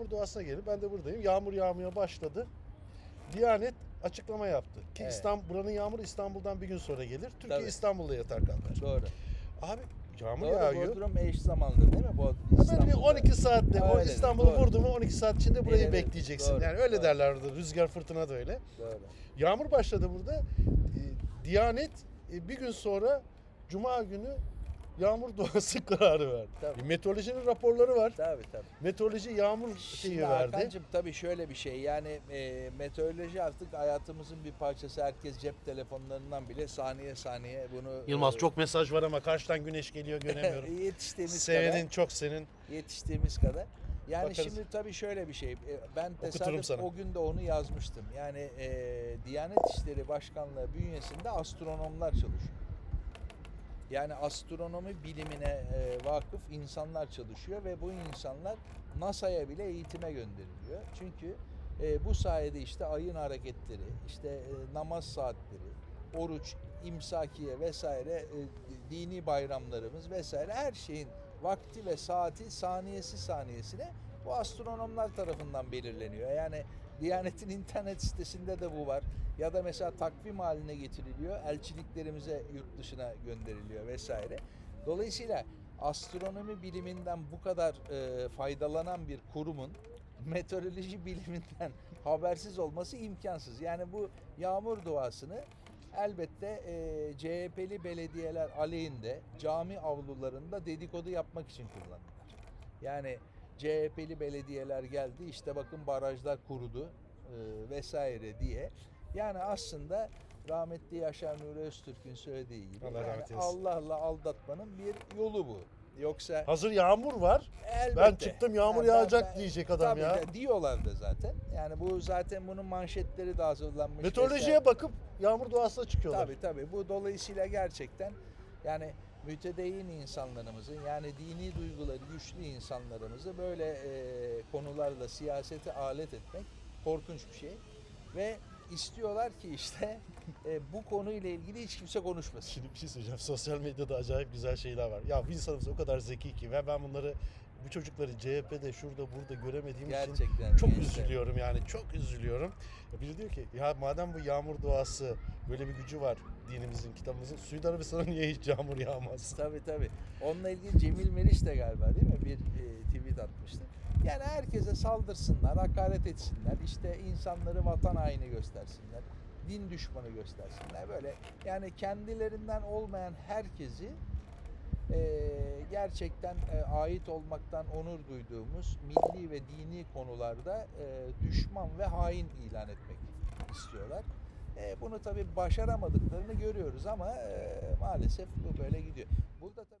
yağmur duasına gelin. Ben de buradayım. Yağmur yağmaya başladı. Diyanet açıklama yaptı. Ki Evet. İstanbul, buranın yağmuru İstanbul'dan bir gün sonra gelir. Türkiye Tabii. İstanbul'da yatar kalkar. Doğru. Abi yağmur Doğru yağıyor. Bodrum eş zamanlı değil mi? Bod Böyle bir İstanbul'da. 12 saatte o Öyle, İstanbul'u doğru. vurdu mu 12 saat içinde burayı Evet, bekleyeceksin. doğru, yani öyle doğru. derler orada. Rüzgar fırtına da öyle. Doğru. Yağmur başladı burada. Ee, Diyanet e, bir gün sonra Cuma günü yağmur duası kararı verdi. Tabii. Meteorolojinin raporları var. Tabii tabii. Meteoroloji yağmur şeyi Şimdi verdi. Hakan'cığım tabii şöyle bir şey yani e, meteoroloji artık hayatımızın bir parçası. Herkes cep telefonlarından bile saniye saniye bunu Yılmaz e, çok mesaj var ama karşıdan güneş geliyor göremiyorum. yetiştiğimiz Sevenin kadar. çok senin. Yetiştiğimiz kadar. Yani Bakarız. şimdi tabii şöyle bir şey. e, Ben tesadüf sana. o gün de onu yazmıştım. Yani e, Diyanet İşleri Başkanlığı bünyesinde astronomlar çalışıyor. Yani astronomi bilimine e, vakıf insanlar çalışıyor ve bu insanlar NASA'ya bile eğitime gönderiliyor. Çünkü e, bu sayede işte ayın hareketleri, işte e, namaz saatleri, oruç, imsakiye vesaire dini bayramlarımız vesaire her şeyin vakti ve saati saniyesi saniyesine bu astronomlar tarafından belirleniyor. Yani Diyanet'in internet sitesinde de bu var. Ya da mesela takvim haline getiriliyor. Elçiliklerimize yurt dışına gönderiliyor vesaire. Dolayısıyla astronomi biliminden bu kadar e, faydalanan bir kurumun meteoroloji biliminden habersiz olması imkansız. Yani bu yağmur duasını elbette e, CHP'li belediyeler aleyhinde cami avlularında dedikodu yapmak için kullandılar. Yani CHP'li belediyeler geldi işte bakın barajlar kurudu e, vesaire diye. Yani aslında rahmetli Yaşar Nuri Öztürk'ün söylediği gibi Allah yani. Allah'la aldatmanın bir yolu bu. Yoksa Hazır yağmur var. elbette. Ben çıktım yağmur ben- yağacak ben- diyecek adam Tabii ya. de diyorlar da zaten. Yani bu zaten bunun manşetleri de hazırlanmış. Meteorolojiye vesaire. bakıp yağmur duasına çıkıyorlar. Tabii tabii. Bu dolayısıyla gerçekten yani mütedeyyin insanlarımızın yani dini duyguları güçlü insanlarımızı böyle e, konularla siyasete alet etmek korkunç bir şey. Ve istiyorlar ki işte e, bu konuyla ilgili hiç kimse konuşmasın. Şimdi bir şey söyleyeceğim. Sosyal medyada acayip güzel şeyler var. Ya insanımız o kadar zeki ki ve ben bunları bu çocukları CHP'de şurada burada göremediğim için Gerçekten. çok gençler. üzülüyorum yani çok üzülüyorum. Biri diyor ki ya madem bu yağmur duası böyle bir gücü var dinimizin kitabımızın Suudi Arabistan'a niye hiç yağmur yağmaz? Tabii tabii. Onunla ilgili Cemil Meriç de galiba değil mi bir e, tweet atmıştı. Yani herkese saldırsınlar, hakaret etsinler, işte insanları vatan haini göstersinler, din düşmanı göstersinler. Böyle yani kendilerinden olmayan herkesi e, gerçekten e, ait olmaktan onur duyduğumuz milli ve dini konularda e, düşman ve hain ilan etmek istiyorlar. E, bunu tabii başaramadıklarını görüyoruz ama e, maalesef bu böyle gidiyor. Burada tabii